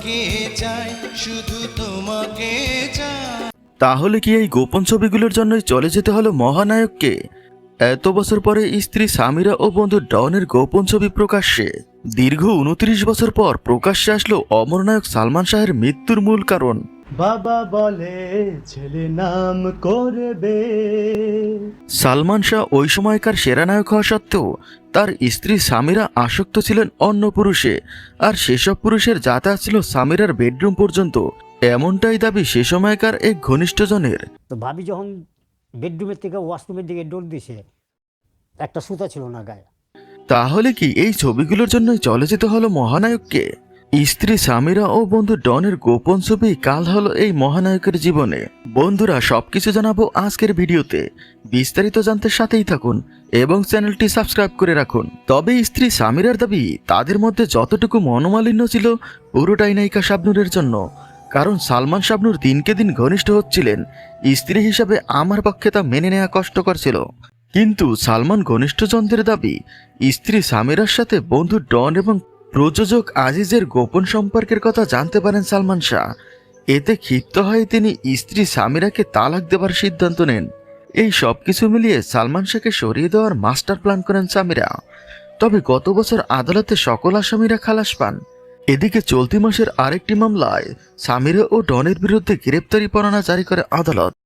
তোমাকে চাই, শুধু তোমাকে চাই। তাহলে কি এই গোপন ছবিগুলোর জন্যই চলে যেতে হলো মহানায়ককে? এত বছর পরে স্ত্রী সামিরা ও বন্ধু ডনের গোপন ছবি প্রকাশ্যে। দীর্ঘ উনত্রিশ বছর পর প্রকাশ্যে আসলো অমরনায়ক সালমান শাহের মৃত্যুর মূল কারণ। বাবা বলে ছেলে নাম করবে। সালমান শাহ ওই সময়কার সেরা নায়ক হওয়া সত্ত্বেও তার স্ত্রী সামিরা আসক্ত ছিলেন অন্য পুরুষে আর সেসব পুরুষের যাতায়াত ছিল সামিরার বেডরুম পর্যন্ত। এমনটাই দাবি সে সময়কার এক ঘনিষ্ঠজনের। তো ভাবি যখন বেডরুমের থেকে ওয়াশরুমের দিকে ডোর দিছে একটা সুতা ছিল না গায়ে। তাহলে কি এই ছবিগুলোর জন্যই চলে যেতে হলো মহানায়ককে? স্ত্রী সামিরা ও বন্ধু ডনের গোপন ছবি কাল হলো এই মহানায়কের জীবনে। বন্ধুরা, সবকিছু জানাব আজকের ভিডিওতে। বিস্তারিত জানতে সাথেই থাকুন এবং চ্যানেলটি সাবস্ক্রাইব করে রাখুন। তবে স্ত্রী সামিরার দাবি, তাদের মধ্যে যতটুকু মনোমালিন্য ছিল, পুরোটাই নায়িকা শাবনুরের জন্য। কারণ সালমান শাবনুর দিনকে দিন ঘনিষ্ঠ হচ্ছিলেন, স্ত্রী হিসাবে আমার পক্ষে তা মেনে নেওয়া কষ্টকর ছিল। কিন্তু সালমান ঘনিষ্ঠজনদের দাবি, স্ত্রী সামিরার সাথে বন্ধু ডন এবং প্রযোজক আজিজের গোপন সম্পর্কের কথা জানতে পারেন সালমান শাহ। এতে ক্ষিপ্ত হয়ে তিনি স্ত্রী সামিরাকে তালাক দেবার সিদ্ধান্ত নেন। এই সব কিছু মিলিয়ে সালমান শাহকে সরিয়ে দেওয়ার মাস্টার প্ল্যান করেন সামিরা। তবে গত বছর আদালতে সকল আসামিরা খালাস পান। এদিকে চলতি মাসের আরেকটি মামলায় সামিরা ও ডনের বিরুদ্ধে গ্রেপ্তারি পরোয়ানা জারি করে আদালত।